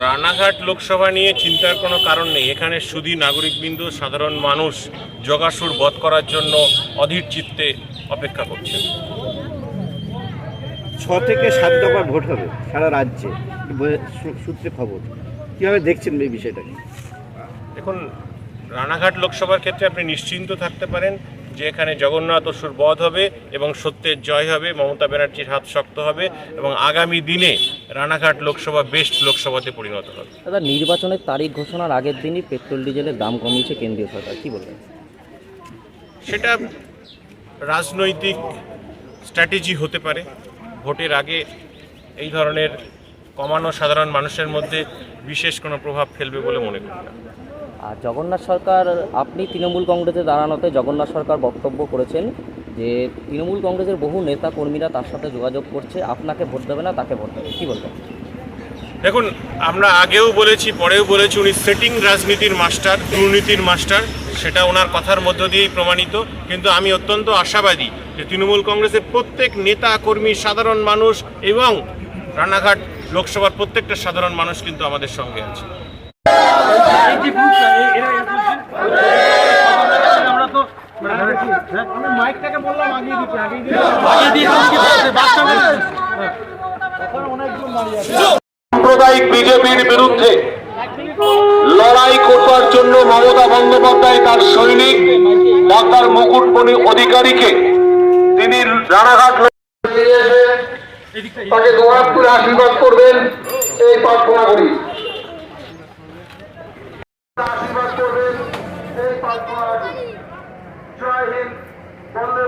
রানাঘাট লোকসভা নিয়ে চিন্তার কোনো কারণ নেই। এখানে শুধু নাগরিকবৃন্দ সাধারণ মানুষ জগাসুর বধ করার জন্য অধীর চিত্তে অপেক্ষা করছেন। ছ থেকে সাত দফা ভোট হবে সারা রাজ্যে সূত্রে খবর। কীভাবে দেখছেন এই বিষয়টাকে? দেখুন রানাঘাট লোকসভার ক্ষেত্রে আপনি নিশ্চিন্ত থাকতে পারেন যে এখানে জগন্নাথ অসুর বধ হবে এবং সত্যের জয় হবে মমতা ব্যানার্জির হাত শক্ত হবে এবং আগামী দিনে রানাঘাট লোকসভা বেস্ট লোকসভাতে পরিণত হবে। দাদা নির্বাচনের তারিখ ঘোষণার আগের দিনই পেট্রোল ডিজেলের দাম কমিয়েছে কেন্দ্রীয় সরকার কি বলবেন? সেটা রাজনৈতিক স্ট্র্যাটেজি হতে পারে। ভোটের আগে এই ধরনের কমানো সাধারণ মানুষের মধ্যে বিশেষ কোনো প্রভাব ফেলবে বলে মনে করি না। আর জগন্নাথ সরকার, আপনি তৃণমূল কংগ্রেসে দাঁড়ানোতে জগন্নাথ সরকার বক্তব্য করেছেন যে তৃণমূল কংগ্রেসের বহু নেতা কর্মীরা তার সাথে যোগাযোগ করছে, আপনাকে ভোট দেবে না, তাকে ভোট দেবে কি বলবেন? দেখুন, আমরা আগেও বলেছি, পরেও বলেছি, উনি সেটিং রাজনীতির মাস্টার দুর্নীতির মাস্টার সেটা ওনার কথার মধ্য দিয়েই প্রমাণিত। কিন্তু আমি অত্যন্ত আশাবাদী যে তৃণমূল কংগ্রেসের প্রত্যেক নেতা, কর্মী, সাধারণ মানুষ এবং রানাঘাট লোকসভার প্রত্যেকটা সাধারণ মানুষ কিন্তু আমাদের সঙ্গে আছে। সাম্প্রদায়িক বিজেপির বিরুদ্ধে লড়াই করবার জন্য মমতা বন্দ্যোপাধ্যায় তার সৈনিক ডাক্তার মুকুটমণি অধিকারীকে তিনি রানাঘাট তাকে দোয়ার আশীর্বাদ করবেন এই প্রার্থনা করি আশীর্বাদ করবেন করি। জয় হিন্দ বন্দে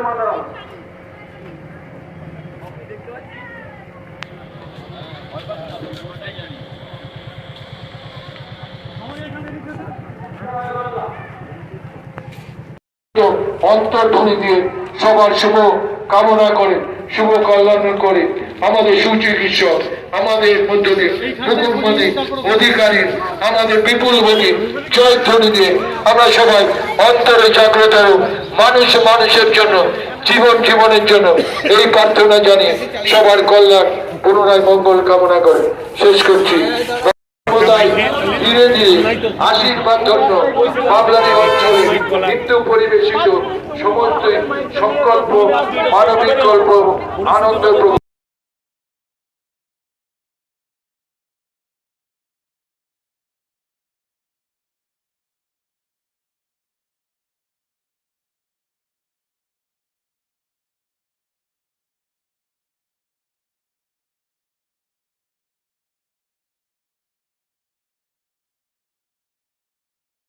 অন্তর্ধ্বনি দিয়ে সবার শুভ কামনা করে শুভ কল্যাণ করে আমাদের সুচিকিৎসক আমাদের মধ্য দিয়ে অধিকারী, আমাদের বিপুল মণি জয়ধ্বনি দিয়ে আমরা সবাই অন্তরে জাগ্রত মানুষ মানুষের জন্য, জীবন জীবনের জন্য। এই প্রার্থনা জানিয়ে সবার কল্যাণ, পুনরায় মঙ্গল কামনা করে শেষ করছি। আশীর্বাদ অঞ্চলে পরিবেশিত সমস্ত সংকল্প, মানবিক কল্প, আনন্দ